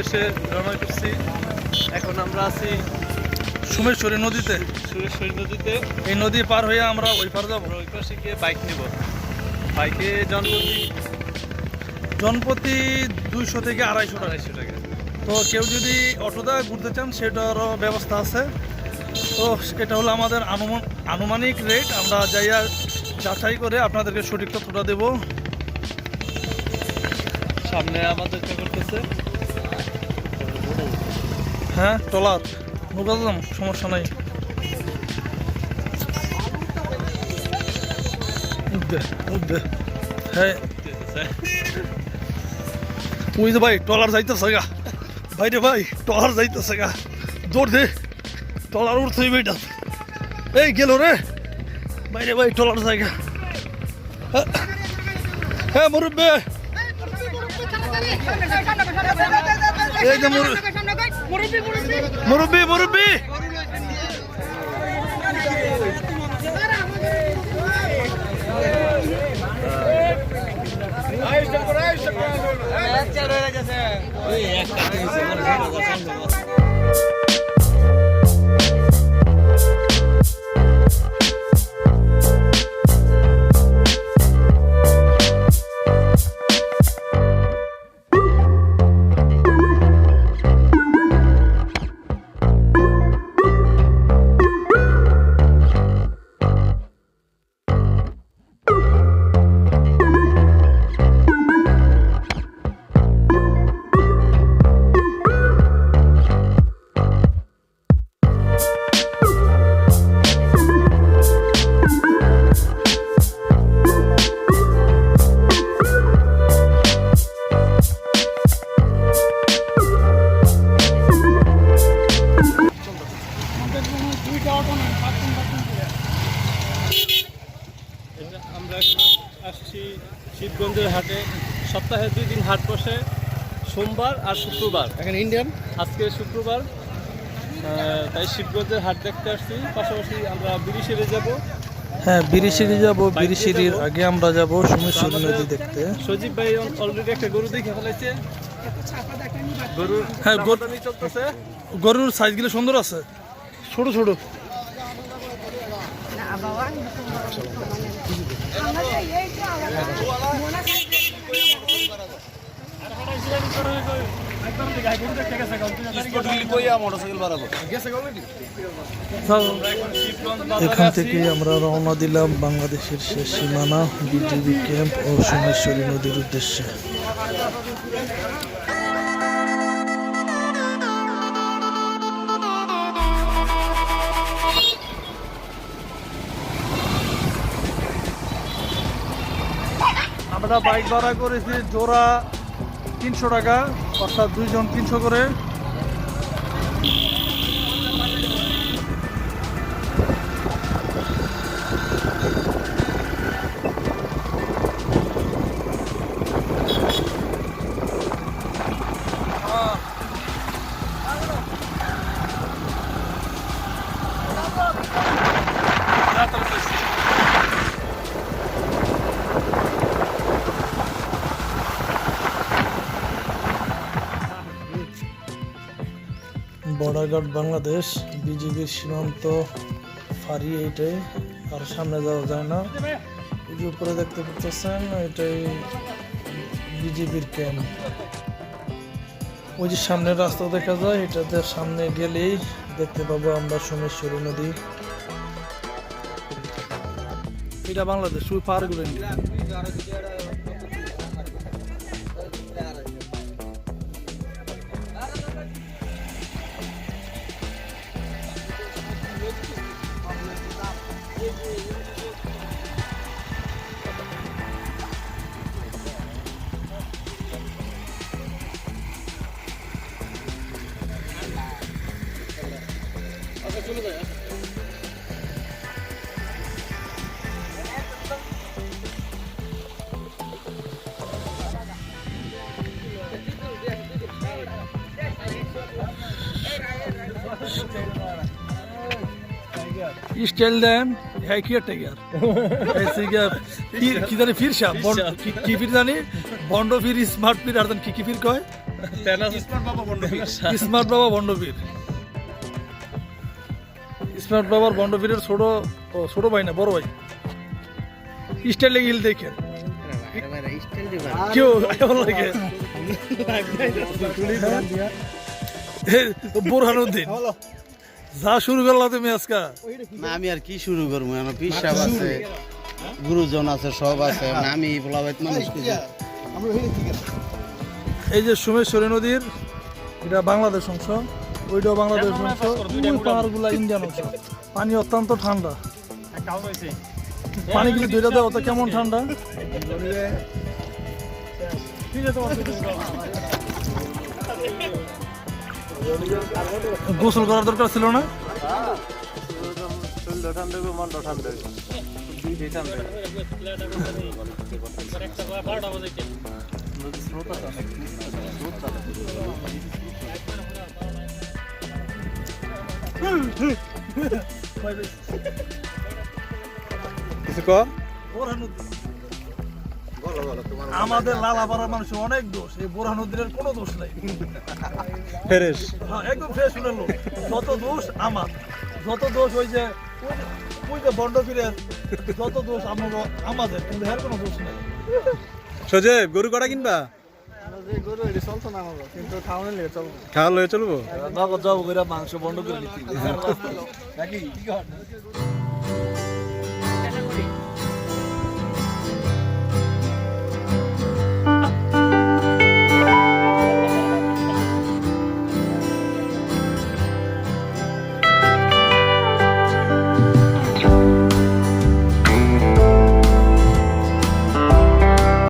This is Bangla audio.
উদ্দেশ্যে রওনা করছি। এখন আমরা আছি সুমেশ্বরী নদীতে। সুরেশ্বরী নদীতে। এই নদী পার হয়ে আমরা ওই পার যাব। ওই পাশে গিয়ে বাইক নেব। বাইকে জনপ্রতি জনপ্রতি দুইশো থেকে আড়াইশো আড়াইশো টাকা। তো কেউ যদি অটোদা ঘুরতে চান সেটারও ব্যবস্থা আছে। তো এটা হলো আমাদের আনুমান আনুমানিক রেট আমরা যাইয়া যাচাই করে আপনাদেরকে সঠিক তথ্যটা দেবো। সামনে আমাদের করতেছে হ্যাঁ টলার নৌকা দাম সমস্যা নাই। হ্যাঁ। ওই যে ভাই, টলার যাইতেছে গা। ভাই রে ভাই, টলার যাইতেছে গা। দৌড় দে। টলার উঠছে বেটা এই, গেল রে। ভাই রে ভাই, টলার জায়গা। হ্যাঁ মুরব্বে। এই যে মুর- মুরব্বি মুরব্বি। এটা আমরা আসছি শিবগঞ্জের হাটে। সপ্তাহে দুই দিন হাট বসে সোমবার আর শুক্রবার। এখানে ইন্ডিয়ান আজকে শুক্রবার তাই শিবগঞ্জের হাট দেখতে আসছি। পাশাপাশি আমরা বিরিশিরে যাব। হ্যাঁ বিরিশিরি যাব বিরিশিরির। আগে আমরা যাব সুমেশ্বরী নদী দেখতে। সজীব ভাই অলরেডি একটা গরু দেখে ফেলাইছে গরুর হ্যাঁ, গরু- গরুর সাইজগুলো সুন্দর আছে। ছোট ছোট। এখান থেকে আমরা রওনা দিলাম বাংলাদেশের শেষ সীমানা বিটিভি ক্যাম্প ও সোমেশ্বরী নদীর উদ্দেশ্যে। আমরা বাইক ভাড়া করেছি জোড়া তিনশো টাকা অর্থাৎ দুইজন তিনশো করে। বর্ডার বাংলাদেশ বিজিবির সীমান্ত ফাঁড়ি এইটাই আর সামনে যাওয়া যায় না। ওই যে উপরে দেখতে পাচ্ছেন, এটাই বিজিবির ক্যাম্প। ওই যে সামনের রাস্তা দেখা যায়, এটাতে সামনে গেলেই দেখতে পাবো আমরা সোমেশ্বরী নদী। এটা বাংলাদেশ, ওই পাহাড়গুলো İş geldim. Hekiyat tekrar. Esiga bir kidani fir şap. Ki fir dani bondo fir smart fir ardan ki ki fir koy. Smart বাবা বন্ডবীর স্মার্ট বাবা বন্ডবীর স্মার্ট বাবার ভণ্ডবীরের ছোট ছোট ভাই না বড় ভাই। স্টাইল হিল দেখেন। কেউ লাগে। বোরহানুদ্দিন। যা শুরু করলা তুমি আজকে। না আমি আর কি শুরু করব? আমার পিসাব আছে গুরুজন আছে সব আছে। আমি পোলাবাইত মানুষ এই যে সোমেশ্বরী নদীর এটা বাংলাদেশ অংশ। ওইটাও বাংলাদেশ অংশ ওই পাহাড়গুলা ইন্ডিয়ান অংশ পানি অত্যন্ত ঠান্ডা। পানিগুলি ধরে দেওয়া তো কেমন ঠান্ডা? গোসল করার দরকার ছিল না? কিছু আমাদের লালাপাড়ার মানুষের অনেক দোষ এই বোরহানুদ্দিনের কোনো দোষ নাই। ফেরেশ। হ্যাঁ, একদম ফ্রেশ শুনে লোক। যত দোষ আমার যত দোষ ওই যে ওই যে- বন্ড ফিরের যত দোষ আমার আমাদের কিন্তু এর কোনো দোষ নেই। সজীব গরু কটা কিনবা? গরু এটি চলতো না আমাকে কিন্তু খাওয়ানো লেগে চলবো খাওয়া লয়ে চলবো? নগদ জব করে মাংস বন্ধ করে দিচ্ছি। নাকি? কি কর